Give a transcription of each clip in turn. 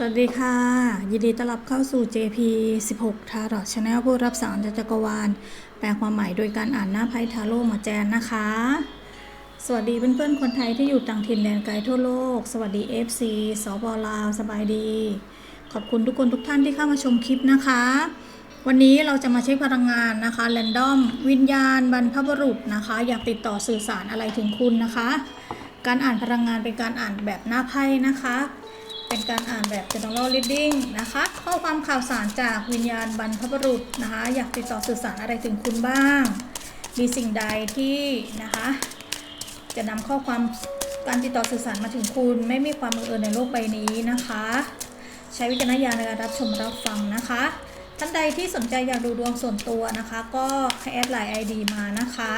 สวัสดีค่ะ ยินดีต้อนรับเข้าสู่ JP 16ทาร์ o t Channel ผู้รับสารจักรวาล แปลความหมายโดยการอ่านหน้าไพ่ทาโร่หมาแจนนะคะ สวัสดีเพื่อนๆ คนไทยที่อยู่ต่างถิ่นแดนไกลทั่วโลก สวัสดี FC สปลาว สบายดี ขอบคุณทุกคนทุกท่านที่เข้ามาชมคลิปนะคะ วันนี้เราจะมาเช็คพลังงานนะคะแรนดอมวิญญาณบรรพบุรุษนะคะ อยากติดต่อสื่อสารอะไรถึงคุณนะคะ การอ่านพลังงานเป็นการอ่านแบบหน้าไพ่นะคะ เป็นการอ่านแบบ general reading นะคะ ข้อความข่าวสารจากวิญญาณบรรพบุรุษนะคะ อยากติดต่อสื่อสารอะไรถึงคุณบ้าง มีสิ่งใดที่นะคะ จะนำข้อความการติดต่อสื่อสารมาถึงคุณ ไม่มีความบังเอิญในโลกใบนี้นะคะ ใช้วิจารณญาณในการรับชมรับฟังนะคะ ท่านใดที่สนใจอยากดูดวงส่วนตัวนะคะ ก็แอดไลน์ ID มานะคะ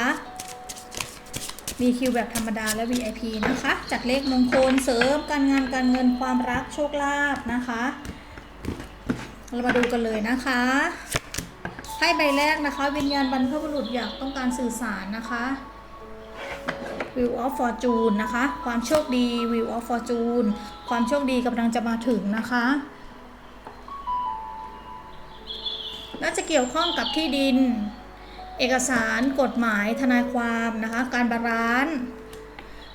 มีคิวแบบธรรมดาและ VIP นะคะจัดเลขมงคลเสริมการงานการเงินความรักโชคลาภนะคะ เรามาดูกันเลยนะคะไพ่ใบแรกนะคะ วิญญาณบรรพบุรุษอยากต้องการสื่อสารนะคะ Wheel of Fortune นะคะ ความโชคดี Wheel of Fortune ความโชคดีกำลังจะมาถึงนะคะน่าจะเกี่ยวข้องกับที่ดิน เอกสารกฎหมายทนายความนะคะการบาลานซ์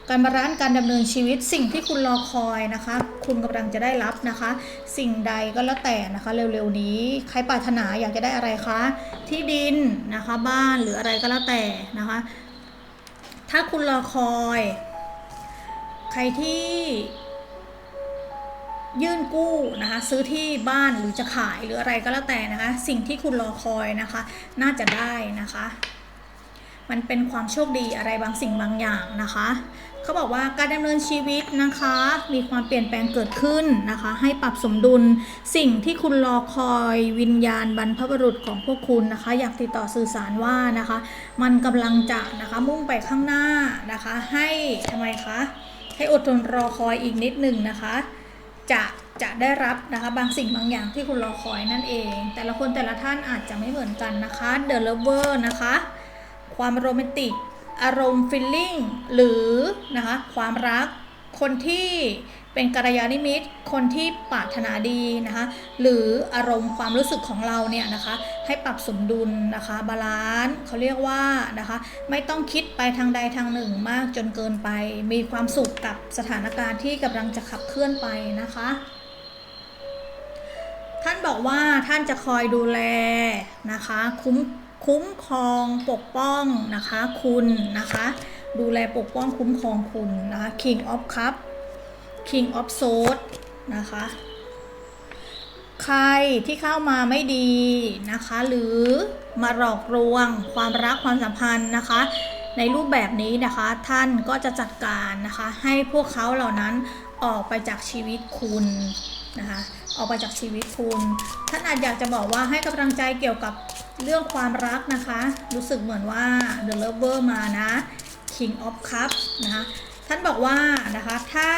การบาลานซ์การดำเนินชีวิตสิ่งที่คุณรอคอยนะคะ คุณกำลังจะได้รับนะคะ สิ่งใดก็แล้วแต่นะคะ เร็วๆนี้ใครปรารถนาอยากจะได้อะไรคะที่ดินนะคะบ้านหรืออะไรก็แล้วแต่นะคะ ถ้าคุณรอคอย ใครที่ ยื่นกู้นะคะซื้อที่บ้านหรือจะขายหรืออะไรก็แล้วแต่นะคะ สิ่งที่คุณรอคอยนะคะ น่าจะได้นะคะ มันเป็นความโชคดีอะไรบางสิ่งบางอย่างนะคะเขาบอกว่าการดำเนินชีวิตนะคะ มีความเปลี่ยนแปลงเกิดขึ้นนะคะ ให้ปรับสมดุลสิ่งที่คุณรอคอยวิญญาณบรรพบุรุษของพวกคุณนะคะ อยากติดต่อสื่อสารว่านะคะ มันกำลังจะนะคะมุ่งไปข้างหน้านะคะ ให้ทำไมคะให้อดทนรอคอยอีกนิดหนึ่งนะคะ จะจะได้รับนะคะบางสิ่งบางอย่างที่คุณรอคอยนั่นเอง แต่ละคนแต่ละท่านอาจจะไม่เหมือนกันนะคะ The Lover นะคะ ความโรแมนติก อารมณ์ฟิลลิ่งหรือนะคะความรัก คนที่เป็นกัลยาณมิตร คนที่ปรารถนาดีนะคะ หรืออารมณ์ความรู้สึกของเราเนี่ยนะคะ ให้ปรับสมดุลนะคะ บาลานซ์เขาเรียกว่านะคะ ไม่ต้องคิดไปทางใดทางหนึ่งมากจนเกินไป มีความสุขกับสถานการณ์ที่กำลังจะขับเคลื่อนไปนะคะ ท่านบอกว่าท่านจะคอยดูแลนะคะ คุ้มคุ้มครองปกป้องนะคะ คุณนะคะ ดูแลปกป้องคุ้มครองคุณนะคะ King of Cup King of Swords นะคะ ใครที่เข้ามาไม่ดีนะคะ หรือมาหลอกลวงความรักความสัมพันธ์นะคะ ในรูปแบบนี้นะคะท่านก็จะจัดการนะคะ ให้พวกเขาเหล่านั้นออกไปจากชีวิตคุณนะคะออกไปจากชีวิตคุณท่านอาจอยากจะบอกว่าให้กำลังใจเกี่ยวกับเรื่องความรักนะคะ รู้สึกเหมือนว่า The Lover มานะ King of Cups นะคะท่านบอกว่านะคะถ้า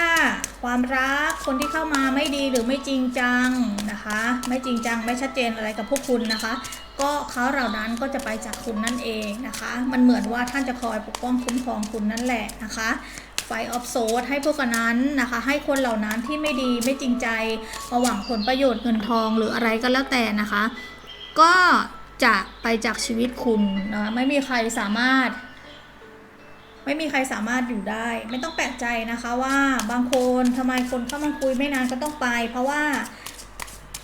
ความรักคนที่เข้ามาไม่ดีหรือไม่จริงจังนะคะ ไม่จริงจังไม่ชัดเจนอะไรกับพวกคุณนะคะ ก็เขาเหล่านั้นก็จะไปจากคุณนั่นเองนะคะ มันเหมือนว่าท่านจะคอยปกป้องคุ้มครองคุณนั่นแหละนะคะไฟออฟโซดให้พวกนั้นนะคะ ให้คนเหล่านั้นที่ไม่ดีไม่จริงใจมาหวังผลประโยชน์เงินทองหรืออะไรก็แล้วแต่นะคะ ก็จะไปจากชีวิตคุณนะไม่มีใครสามารถ ไม่มีใครสามารถอยู่ได้ ไม่ต้องแปลกใจนะคะว่าบางคนทำไมคนเข้ามาคุยไม่นานก็ต้องไป เพราะว่า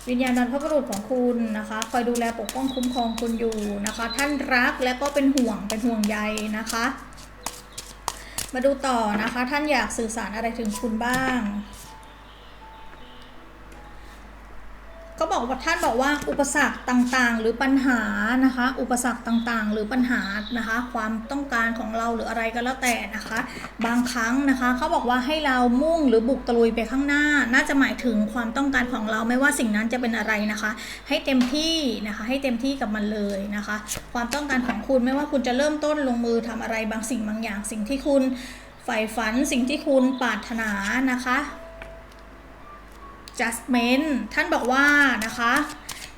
วิญญาณบรรพบุรุษของคุณนะคะ คอยดูแลปกป้องคุ้มครองคุณอยู่นะคะ ท่านรักและก็เป็นห่วงเป็นห่วงใยนะคะ มาดูต่อนะคะ ท่านอยากสื่อสารอะไรถึงคุณบ้าง ก็บอกว่าท่านบอกว่าอุปสรรคต่างๆ หรือปัญหานะคะ อุปสรรคต่างๆ หรือปัญหานะคะ ความต้องการของเราหรืออะไรก็แล้วแต่นะคะ บางครั้งนะคะเขาบอกว่าให้เรามุ่งหรือบุกตะลุยไปข้างหน้า น่าจะหมายถึงความต้องการของเราไม่ว่าสิ่งนั้นจะเป็นอะไรนะคะ ให้เต็มที่นะคะ ให้เต็มที่กับมันเลยนะคะ ความต้องการของคุณไม่ว่าคุณจะเริ่มต้นลงมือทำอะไรบางสิ่งบางอย่าง สิ่งที่คุณใฝ่ฝันสิ่งที่คุณปรารถนานะคะ judgment ท่านบอกว่านะคะ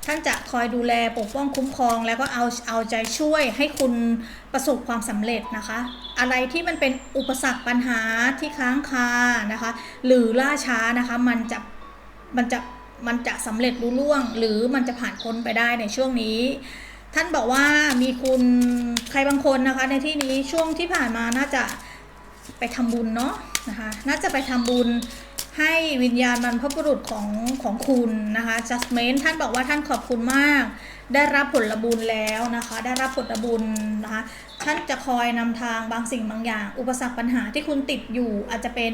ท่านจะคอยดูแลปกป้องคุ้มครอง แล้วก็เอาเอาใจช่วยให้คุณประสบความสำเร็จนะคะ อะไรที่มันเป็นอุปสรรคปัญหาที่ค้างคานะคะ หรือล่าช้านะคะ มันจะมันจะมันจะสำเร็จรุ่ล่วง หรือมันจะผ่านพ้นไปได้ในช่วงนี้ท่านบอกว่ามีคุณใครบางคนนะคะ ในที่นี้ช่วงที่ผ่านมาน่าจะไปทำบุญเนาะนะคะ น่าจะไปทำบุญ ให้วิญญาณบรรพบุรุษของของคุณนะคะ judgment ท่านบอกว่าท่านขอบคุณมาก ได้รับผลบุญแล้วนะคะ ได้รับผลบุญนะคะ ท่านจะคอยนำทางบางสิ่งบางอย่าง อุปสรรคปัญหาที่คุณติดอยู่อาจจะเป็น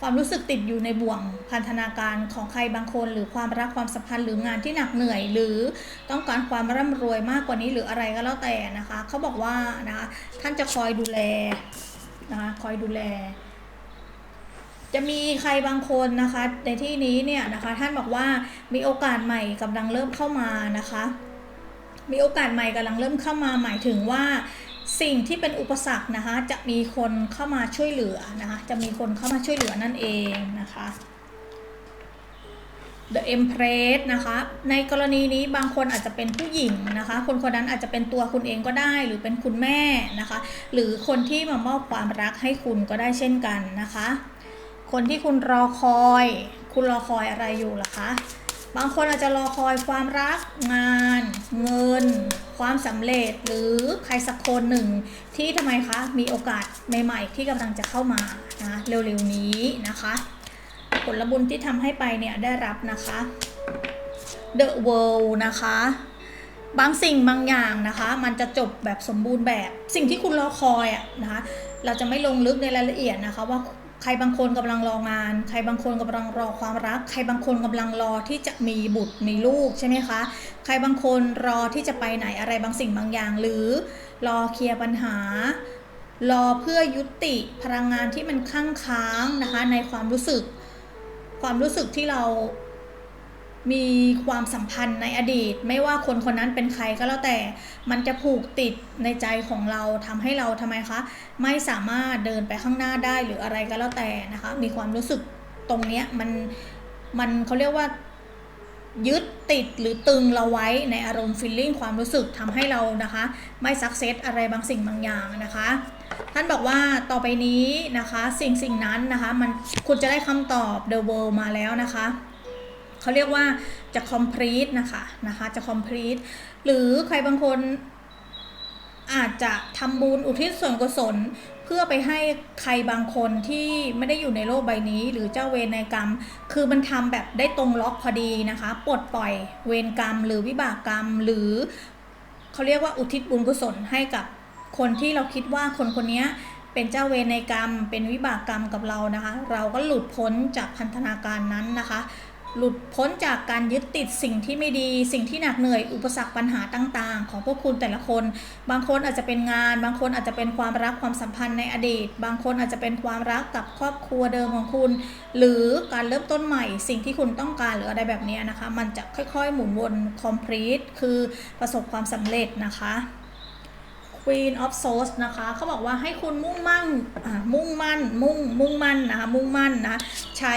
ความรู้สึกติดอยู่ในบ่วงพันธนาการของใครบางคน หรือความรักความสัมพันธ์หรืองานที่หนักเหนื่อย หรือต้องการความร่ำรวยมากกว่านี้หรืออะไรก็แล้วแต่นะคะเขาบอกว่านะคะท่านจะคอยดูแลนะคะคอยดูแล จะมีใครบางคนนะคะในที่นี้เนี่ยนะคะท่านบอกว่ามีโอกาสใหม่กำลังเริ่มเข้ามานะคะ มีโอกาสใหม่กำลังเริ่มเข้ามาหมายถึงว่าสิ่งที่เป็นอุปสรรคนะคะจะมีคนเข้ามาช่วยเหลือนะคะจะมีคนเข้ามาช่วยเหลือนั่นเองนะคะ The Empress นะคะในกรณีนี้บางคนอาจจะเป็นผู้หญิงนะคะ คนคนนั้นอาจจะเป็นตัวคุณเองก็ได้ หรือเป็นคุณแม่นะคะ หรือคนที่มามอบความรักให้คุณก็ได้เช่นกันนะคะ คนที่คุณรอคอย คุณรอคอยอะไรอยู่ล่ะคะ บางคนอาจจะรอคอยความรักงาน เงิน ความสำเร็จหรือใครสักคนหนึ่งที่ทำไมคะมีโอกาสใหม่ๆ ที่กำลังจะเข้ามานะเร็วๆนี้นะคะ ผลบุญที่ทำให้ไปเนี่ยได้รับนะคะ The World นะคะบางสิ่งบางอย่างนะคะ มันจะจบแบบสมบูรณ์แบบสิ่งที่คุณรอคอยอะนะคะ เราจะไม่ลงลึกในรายละเอียดนะคะ ว่า ใครบางคนกำลังรองาน ใครบางคนกำลังรอความรัก ใครบางคนกำลังรอที่จะมีบุตรมีลูกใช่ไหมคะ ใครบางคนรอที่จะไปไหนอะไรบางสิ่งบางอย่าง หรือรอเคลียร์ปัญหา รอเพื่อยุติพลังงานที่มันค้างค้างนะคะในความรู้สึก ความรู้สึกที่เรา มีความสัมพันธ์ในอดีต ไม่ว่าคนคนนั้นเป็นใครก็แล้วแต่ มันจะผูกติดในใจของเราทำให้เราทำไมคะ ไม่สามารถเดินไปข้างหน้าได้หรืออะไรก็แล้วแต่นะคะ มีความรู้สึกตรงเนี้ยมันมันเขาเรียกว่ายึดติดหรือตึงเราไว้ในอารมณ์ฟีลลิ่งความรู้สึกทำให้เรานะคะ ไม่สักเซสอะไรบางสิ่งบางอย่างนะคะ ท่านบอกว่าต่อไปนี้นะคะ สิ่งสิ่งนั้นนะคะ มันคุณจะได้คำตอบ The World มาแล้วนะคะ เขาเรียกว่าจะ complete นะคะนะคะจะ complete หรือใครบางคนอาจจะทำบุญอุทิศส่วนกุศล เพื่อไปให้ใครบางคนที่ไม่ได้อยู่ในโลกใบนี้ หรือเจ้าเวรในกรรม คือมันทำแบบได้ตรงล็อกพอดีนะคะปลดปล่อยเวรกรรม หรือวิบากกรรม หรือเขาเรียกว่าอุทิศบุญกุศลให้กับคนที่เราคิดว่าคนคนนี้เป็นเจ้าเวรในกรรม เป็นวิบากกรรมกับเรานะคะ เราก็หลุดพ้นจากพันธนาการนั้นนะคะ หลุดพ้นจากการยึดติดสิ่งที่ไม่ดี สิ่งที่หนักเหนื่อยอุปสรรคปัญหาต่างๆ ของพวกคุณแต่ละคน บางคนอาจจะเป็นงาน บางคนอาจจะเป็นความรักความสัมพันธ์ในอดีต บางคนอาจจะเป็นความรักกับครอบครัวเดิมของคุณ หรือการเริ่มต้นใหม่ สิ่งที่คุณต้องการหรืออะไรแบบนี้นะคะ มันจะค่อยๆ หมุนวน complete คือประสบความสำเร็จนะคะ Queen of Swords นะคะเขาบอกว่าให้คุณมุ่งมั่นมุ่งมั่น มุ่ง มุ่งมั่นนะคะ มุ่งมั่นนะ ใช้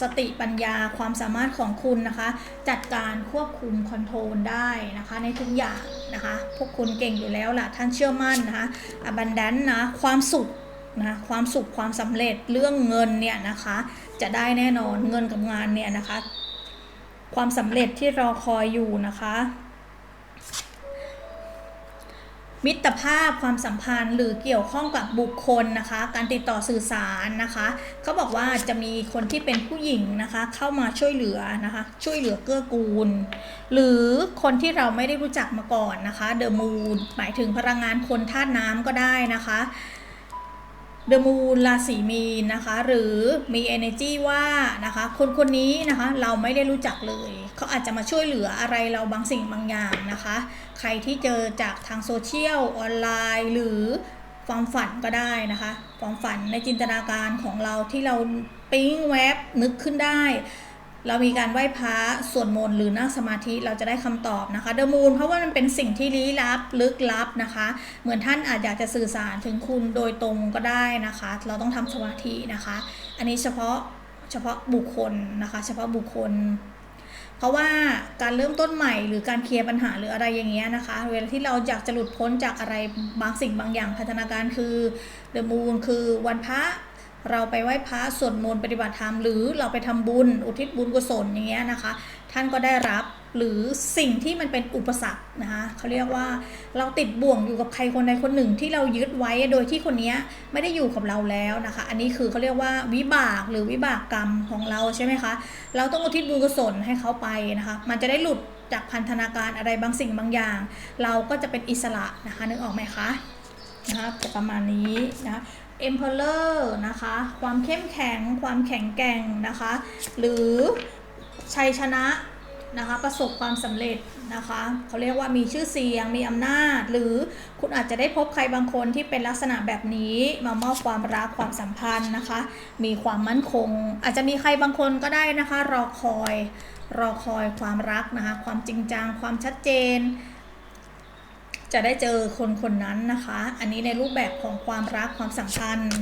สติปัญญาความสามารถของคุณนะคะ จัดการควบคุมคอนโทรลได้นะคะ ในทุกอย่างนะคะ พวกคุณเก่งอยู่แล้วล่ะ ท่านเชื่อมั่นนะคะอบันดันนะ ความสุขนะ ความสุข ความสำเร็จ เรื่องเงินเนี่ยนะคะ จะได้แน่นอน เงินกับงานเนี่ยนะคะ ความสำเร็จที่รอคอยอยู่นะคะ มิตรภาพความสัมพันธ์ หรือเกี่ยวข้องกับบุคคลนะคะ การติดต่อสื่อสารนะคะเขาบอกว่าจะมีคนที่เป็นผู้หญิงนะคะ เข้ามาช่วยเหลือนะคะ ช่วยเหลือเกื้อกูล หรือคนที่เราไม่ได้รู้จักมาก่อนนะคะเดอะมูนหมายถึงพลังงานคนธาตุน้ำก็ได้นะคะ เดอะมูนราศีมีนนะคะ หรือมี energy ว่านะคะคนคนนี้นะคะเราไม่ได้รู้จักเลย เขาอาจจะมาช่วยเหลืออะไรเราบางสิ่งบางอย่างนะคะ ใครที่เจอจากทางโซเชียลออนไลน์ หรือความฝันก็ได้นะคะ ความฝันในจินตนาการของเราที่เราปิ๊งแวบนึกขึ้นได้ เรามีการไหว้พระสวดมนต์หรือนั่งสมาธิเราจะได้คำตอบนะคะเดมูนเพราะว่ามันเป็นสิ่งที่ลี้ลับลึกลับนะคะ เหมือนท่านอาจอยากจะสื่อสารถึงคุณโดยตรงก็ได้นะคะ เราต้องทำสมาธินะคะ อันนี้เฉพาะเฉพาะบุคคลนะคะ เฉพาะบุคคล เพราะว่าการเริ่มต้นใหม่หรือการเคลียร์ปัญหาหรืออะไรอย่างเงี้ยนะคะเวลาที่เราอยากจะหลุดพ้นจากอะไรบางสิ่งบางอย่างพัฒนาการคือเดอะมูนคือวันพระ เราไปไหว้พระสวดมนต์ปฏิบัติธรรมหรือเราไปทำบุญ อุทิศบุญกุศลอย่างเงี้ยนะคะ ท่านก็ได้รับหรือสิ่งที่มันเป็นอุปสรรคนะคะเขาเรียกว่าเราติดบ่วงอยู่กับใครคนใดคนหนึ่งที่เรายึดไว้โดยที่คนนี้ไม่ได้อยู่กับเราแล้วนะคะ อันนี้คือเขาเรียกว่าวิบากหรือวิบากกรรมของเราใช่ไหมคะ เราต้องอุทิศบุญกุศลให้เขาไปนะคะ มันจะได้หลุดจากพันธนาการอะไรบางสิ่งบางอย่าง เราก็จะเป็นอิสระนะคะนึกออกไหมคะนะคะประมาณนี้นะ Emperor นะคะ ความเข้มแข็ง ความแข็งแกร่งนะคะ หรือชัยชนะนะคะ ประสบความสำเร็จนะคะ เขาเรียกว่ามีชื่อเสียง มีอำนาจ หรือคุณอาจจะได้พบใครบางคนที่เป็นลักษณะแบบนี้ มามอบความรักความสัมพันธ์นะคะ มีความมั่นคง อาจจะมีใครบางคนก็ได้นะคะ รอคอย รอคอยความรักนะคะ ความจริงจัง ความชัดเจน จะได้เจอคนคนนั้นนะคะ อันนี้ในรูปแบบของความรักความสัมพันธ์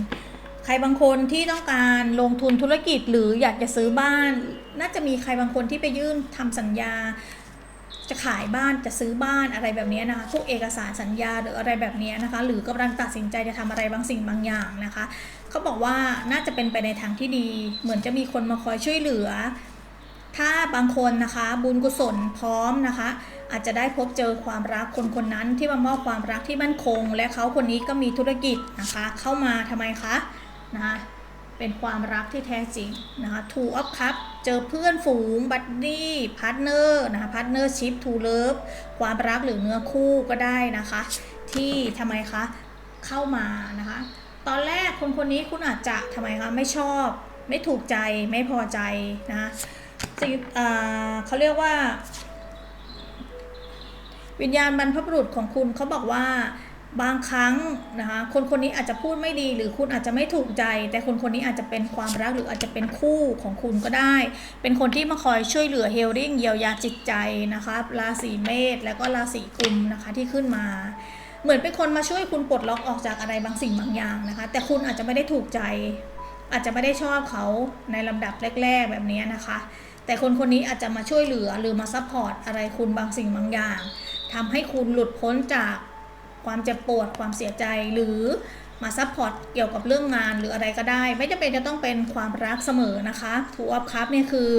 ใครบางคนที่ต้องการลงทุนธุรกิจหรืออยากจะซื้อบ้าน น่าจะมีใครบางคนที่ไปยื่นทำสัญญา จะขายบ้านจะซื้อบ้านอะไรแบบนี้นะคะพวกเอกสารสัญญาหรืออะไรแบบนี้นะคะ หรือกำลังตัดสินใจจะทำอะไรบางสิ่งบางอย่างนะคะเขาบอกว่าน่าจะเป็นไปในทางที่ดี เหมือนจะมีคนมาคอยช่วยเหลือ ถ้าบางคนนะคะบุญกุศลพร้อมนะคะ อาจจะได้พบเจอความรักคนคนนั้นที่มามอบความรักที่มั่นคง และเขาคนนี้ก็มีธุรกิจนะคะ เข้ามาทำไมคะนะคะเป็นความรักที่แท้จริงนะคะ two of cup เจอเพื่อนฝูงบัดดี้พาร์ทเนอร์นะคะพาร์ทเนอร์ชิพทูเลิฟความรักหรือเนื้อคู่ก็ได้นะคะ ที่ทำไมคะเข้ามานะคะ ตอนแรกคนคนนี้คุณอาจจะทำไมคะไม่ชอบ ไม่ถูกใจไม่พอใจนะคะ สิ่งเขาเรียกว่า วิญญาณบรรพบุรุษของคุณเขาบอกว่าบางครั้งนะคะคนคนนี้อาจจะพูดไม่ดีหรือคุณอาจจะไม่ถูกใจ แต่คนคนนี้อาจจะเป็นความรักหรืออาจจะเป็นคู่ของคุณก็ได้ เป็นคนที่มาคอยช่วยเหลือเฮลลิ่งเยียวยาจิตใจนะคะราศีเมษแล้วก็ราศีกุมนะคะที่ขึ้นมา เหมือนเป็นคนมาช่วยคุณปลดล็อกออกจากอะไรบางสิ่งบางอย่างนะคะ แต่คุณอาจจะไม่ได้ถูกใจ อาจจะไม่ได้ชอบเขาในลำดับแรก ๆ แบบนี้นะคะ แต่คนคนนี้อาจจะมาช่วยเหลือหรือมาซัพพอร์ตอะไรคุณบางสิ่งบางอย่างทำให้คุณหลุดพ้นจากความเจ็บปวดความเสียใจหรือมาซัพพอร์ตเกี่ยวกับเรื่องงานหรืออะไรก็ได้ ไม่จำเป็นจะต้องเป็นความรักเสมอนะคะทูอัพคัพเนี่ยคือ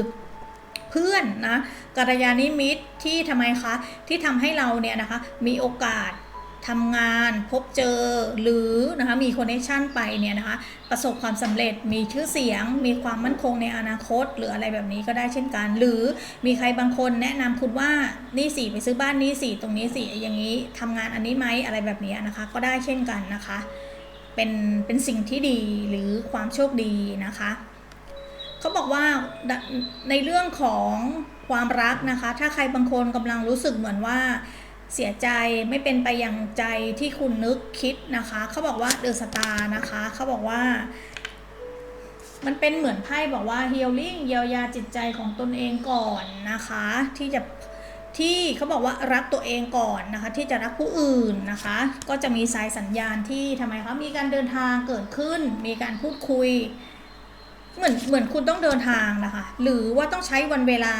เพื่อนนะกัลยาณมิตรที่ทำไมคะ ที่ทำให้เราเนี่ยนะคะ มีโอกาส ทำงานพบเจอหรือนะคะมีคอนเนคชั่นไปเนี่ยนะคะประสบความสำเร็จมีชื่อเสียง มีความมั่นคงในอนาคต หรืออะไรแบบนี้ก็ได้เช่นกัน หรือมีใครบางคนแนะนำคุณว่านี่สิไปซื้อบ้านนี่สิตรงนี้สิอย่างนี้ทำงานอันนี้ไหมอะไรแบบนี้นะคะ ก็ได้เช่นกันนะคะ เป็นเป็นสิ่งที่ดีหรือความโชคดีนะคะเขาบอกว่าในเรื่องของความรักนะคะ ถ้าใครบางคนกำลังรู้สึกเหมือนว่า เสียใจไม่เป็นไปอย่างใจที่คุณนึกคิดนะคะ เขาบอกว่าเดอะสตาร์นะคะ เขาบอกว่า มันเป็นเหมือนไพ่บอกว่า healing เยียวยาจิตใจของตนเองก่อนนะคะ ที่จะที่เขาบอกว่ารักตัวเองก่อนนะคะ ที่จะรักผู้อื่นนะคะ ก็จะมีสายสัญญาณที่ทำไมคะมีการเดินทางเกิดขึ้น มีการพูดคุย เหมือนเหมือนคุณต้องเดินทางนะคะ หรือว่าต้องใช้วันเวลา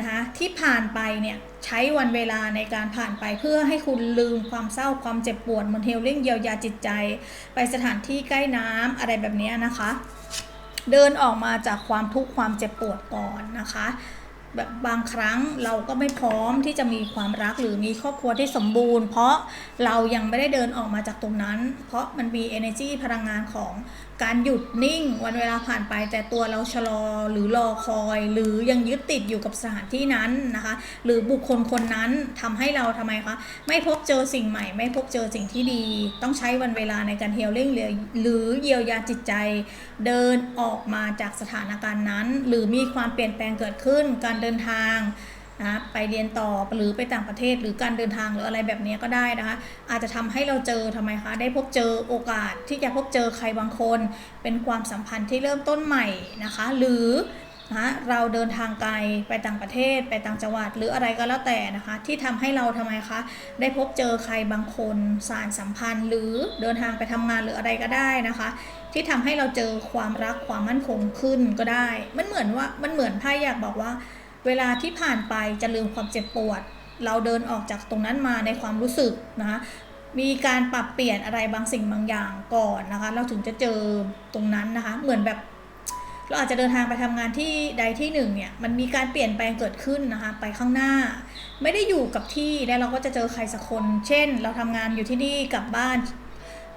นะคะที่ผ่านไปเนี่ยใช้วันเวลาในการผ่านไปเพื่อให้คุณลืมความเศร้าความเจ็บปวดมันเฮลลิ่งเยียวยาจิตใจ ไปสถานที่ใกล้น้ำอะไรแบบนี้นะคะ เดินออกมาจากความทุกข์ความเจ็บปวดก่อนนะคะ แบบบางครั้งเราก็ไม่พร้อมที่จะมีความรักหรือมีครอบครัวที่สมบูรณ์ เพราะเรายังไม่ได้เดินออกมาจากตรงนั้น เพราะมันมี energy พลังงานของการหยุดนิ่งวันเวลาผ่านไป แต่ตัวเราชะลอหรือรอคอย หรือยังยึดติดอยู่กับสถานที่นั้นนะคะ หรือบุคคลคนนั้นทำให้เราทำไมคะไม่พบเจอสิ่งใหม่ ไม่พบเจอสิ่งที่ดี ต้องใช้วันเวลาในการเฮลลิ่งหรือเยียวยาจิตใจเดินออกมาจากสถานการณ์นั้น หรือมีความเปลี่ยนแปลงเกิดขึ้น การเดินทางนะไปเรียนต่อหรือไปต่างประเทศหรือการเดินทางหรืออะไรแบบนี้ก็ได้นะคะ อาจจะทำให้เราเจอทำไมคะ ได้พบเจอโอกาสที่จะพบเจอใครบางคน เป็นความสัมพันธ์ที่เริ่มต้นใหม่นะคะ หรือ นะเราเดินทางไกลไปต่างประเทศไปต่างจังหวัดหรืออะไรก็แล้วแต่นะคะ ที่ทำให้เราทำไมคะได้พบเจอใครบางคนสารสัมพันธ์ หรือเดินทางไปทำงานหรืออะไรก็ได้นะคะ ที่ทำให้เราเจอความรักความมั่นคงขึ้นก็ได้ มันเหมือนว่ามันเหมือนไพ่อยากบอกว่า เวลาที่ผ่านไปจะลืมความเจ็บปวด เราเดินออกจากตรงนั้นมาในความรู้สึกนะคะมีการปรับเปลี่ยนอะไรบางสิ่งบางอย่างก่อนนะคะ เราถึงจะเจอตรงนั้นนะคะ เหมือนแบบ เราอาจจะเดินทางไปทำงานที่ใดที่หนึ่งเนี่ยมันมีการเปลี่ยนแปลงเกิดขึ้นนะคะไปข้างหน้า ไม่ได้อยู่กับที่แล้วเราก็จะเจอใครสักคน เช่น เราทำงานอยู่ที่นี่กลับบ้าน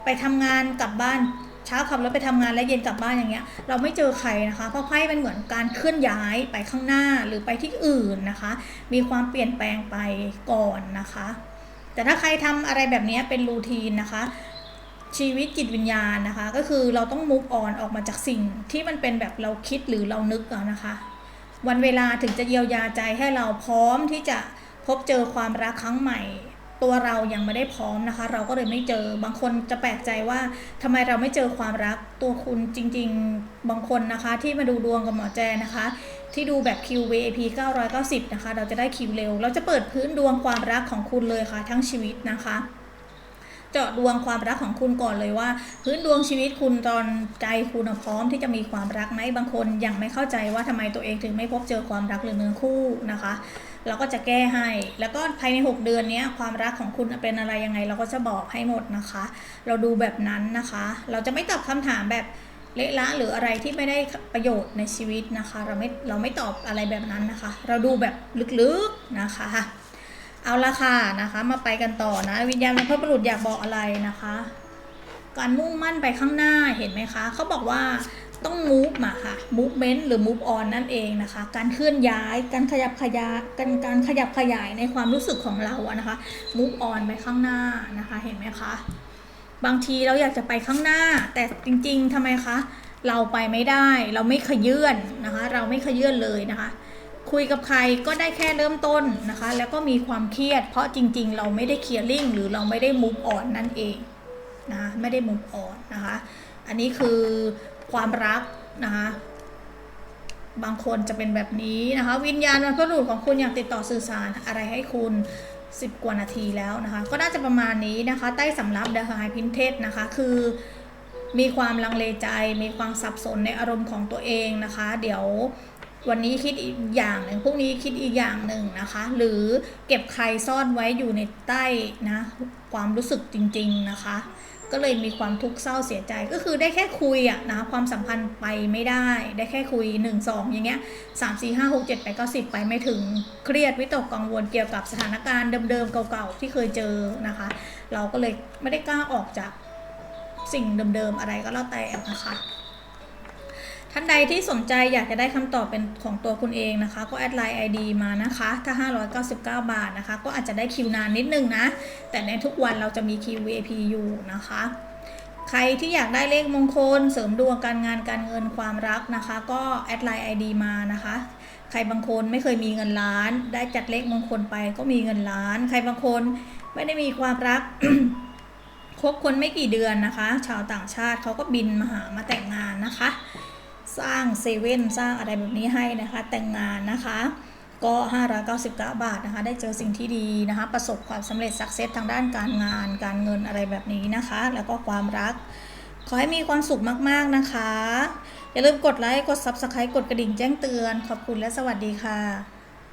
ไปทำงานกลับบ้านเช้าขับรถไปทำงานและเย็นกลับบ้านอย่างเงี้ย เราไม่เจอใครนะคะ เพราะไพ่เป็นเหมือนการเคลื่อนย้ายไปข้างหน้าหรือไปที่อื่นนะคะ มีความเปลี่ยนแปลงไปก่อนนะคะ แต่ถ้าใครทำอะไรแบบนี้เป็นรูทีนนะคะ ชีวิตจิตวิญญาณนะคะ ก็คือเราต้องมุกออนออกมาจากสิ่งที่มันเป็นแบบเราคิดหรือเรานึกอะนะคะ วันเวลาถึงจะเยียวยาใจให้เราพร้อมที่จะพบเจอความรักครั้งใหม่ ตัวเรายังไม่ได้พร้อมนะคะ เราก็เลยไม่เจอบางคนจะแปลกใจว่าทำไมเราไม่เจอความรักตัวคุณจริง ๆ บางคนนะคะ ที่มาดูดวงกับหมอแจนะคะ ที่ดูแบบ QVAP 990 นะคะ เราจะได้คิวเร็ว เราจะเปิดพื้นดวงความรักของคุณเลยค่ะ ทั้งชีวิตนะคะ จาะดวงความรักของคุณก่อนเลยว่า พื้นดวงชีวิตคุณตอนใจคุณพร้อมที่จะมีความรักไหมบางคนยังไม่เข้าใจว่าทำไมตัวเองถึงไม่พบเจอความรักหรือเนื้อคู่นะคะเราก็จะแก้ให้ แล้วก็ภายใน 6 เดือนนี้ความรักของคุณเป็นอะไรยังไง เราก็จะบอกให้หมดนะคะ เราดูแบบนั้นนะคะ เราจะไม่ตอบคำถามแบบเละละหรืออะไรที่ไม่ได้ประโยชน์ในชีวิตนะคะ เราไม่เราไม่ตอบอะไรแบบนั้นนะคะ เราดูแบบลึกๆนะคะ เอาละค่ะนะคะ มาไปกันต่อนะ วิญญาณบรรพบุรุษอยากบอกอะไรนะคะ การมุ่งมั่นไปข้างหน้าเห็นไหมคะเขาบอกว่าต้อง move มาค่ะ movement หรือ move on นั่นเองนะคะ การเคลื่อนย้าย การขยับขยายการการขยับขยายในความรู้สึกของเราอะนะคะ move on ไปข้างหน้านะคะ เห็นไหมคะ บางทีเราอยากจะไปข้างหน้า แต่จริง ๆทำไมคะ เราไปไม่ได้ เราไม่ขยื่นนะคะ เราไม่ขยื่นเลยนะคะ คุยกับใครก็ได้แค่เริ่มต้นนะคะ แล้วก็มีความเครียด เพราะจริง ๆ เราไม่ได้เคลียร์ลิงหรือเราไม่ได้มุกอ่อนนั่นเองนะไม่ได้มุกอ่อนนะคะ อันนี้คือความรักนะคะบางคนจะเป็นแบบนี้นะคะ วิญญาณบรรพบุรุษของคุณอยากติดต่อสื่อสารอะไรให้คุณ10 กว่านาทีแล้วนะคะ ก็น่าจะประมาณนี้นะคะ ใต้สำรับเดอะไฮพินเทสนะคะ คือมีความลังเลใจ มีความสับสนในอารมณ์ของตัวเองนะคะ เดี๋ยว วันนี้คิดอีกอย่างหนึ่งพรุ่งนี้คิดอีกอย่างหนึ่งนะคะ หรือเก็บใครซ่อนไว้อยู่ในใต้นะความรู้สึกจริง ๆนะคะ ก็เลยมีความทุกข์เศร้าเสียใจก็คือได้แค่คุยอะนะความสัมพันธ์ไปไม่ได้ ได้แค่คุย 1 2 อย่างเงี้ย3 4 5 6 7 8 9 10 ไปไม่ถึงเครียดวิตกกังวลเกี่ยวกับสถานการณ์เดิมๆเก่าๆที่เคยเจอนะคะ เราก็เลยไม่ได้กล้าออกจากสิ่งเดิมๆอะไรก็แล้วแต่นะคะ ท่านใดที่สนใจอยากจะได้คำตอบเป็นของตัวคุณเองนะคะ ก็แอดไลน์ ID มานะคะ ถ้า 599 บาทนะคะ ก็อาจจะได้คิวนานนิดนึงนะ แต่ในทุกวันเราจะมีคิว VIP อยู่นะคะ ใครที่อยากได้เลขมงคล เสริมดวงการงานการเงินความรักนะคะ ก็แอดไลน์ ID มานะคะใครบางคนไม่เคยมีเงินล้าน ได้จัดเลขมงคลไปก็มีเงินล้าน ใครบางคนไม่ได้มีความรักคบคนไม่กี่เดือนนะคะ ชาวต่างชาติเขาก็บินมาหามาแต่งงานนะคะ สร้างเซเว่นสร้างอะไรแบบนี้ให้นะคะแต่งงานนะคะก็ 599 บาทนะคะ ได้เจอสิ่งที่ดีนะคะ ประสบความสำเร็จสักเซสทางด้านการงาน การเงินอะไรแบบนี้นะคะ แล้วก็ความรัก ขอให้มีความสุขมาก ๆ นะคะ อย่าลืมกดไลค์ กด Subscribe กดกระดิ่งแจ้งเตือน ขอบคุณและสวัสดีค่ะ